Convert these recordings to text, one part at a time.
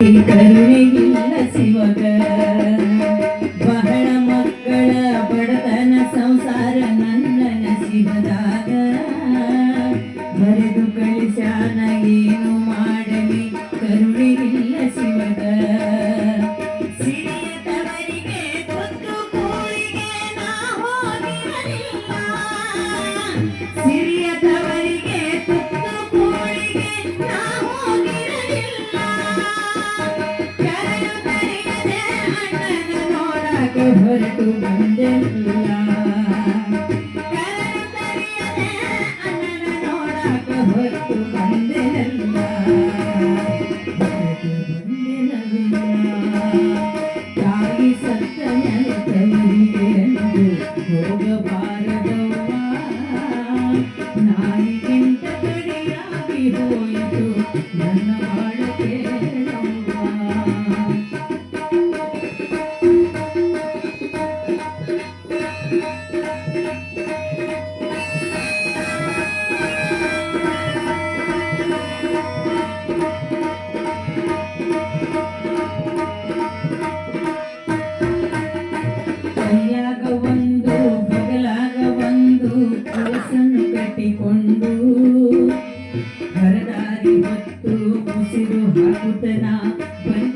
కరుణిగిల్ల శివగా. ಹೊರಟು ಬಂದೆಲ್ಲ. ನೋಡಕ ಹೊರಟು ತಾಯಿ ಸತ್ತ ನೆಲದವರಿಗೆ ಎಂದು ಹೋಗಬಾರದವ್ವ ಹೋಯಿತು. ಕಟ್ಟಿಕೊಂಡು ಹರದಾರಿ ಹೊತ್ತು ಉಸಿರು ಹಾಕುತ್ತನ? ಬಂದಿದೆ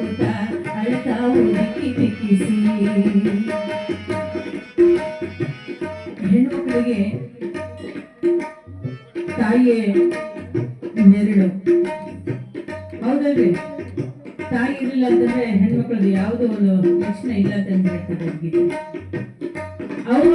ಹಾಕುತ್ತ ಅಳತ ಹುಡುಕಿ ಬಿಕ್ಕಿಸಿ ಹೆಣ್ಮಕ್ಳಿಗೆ ತಾಯಿಯೇ ನೆರಳು. ಹೌದಲ್ರಿ? ತಾಯಿ ಇರಲಿಲ್ಲ ಅಂತಂದ್ರೆ ಹೆಣ್ಮಕ್ಳದ್ದು ಯಾವುದೋ ಒಂದು ಪ್ರಶ್ನೆ ಇಲ್ಲ ಅಂತ ಹೇಳ್ತಾರೆ ಅವ್ವ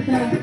canta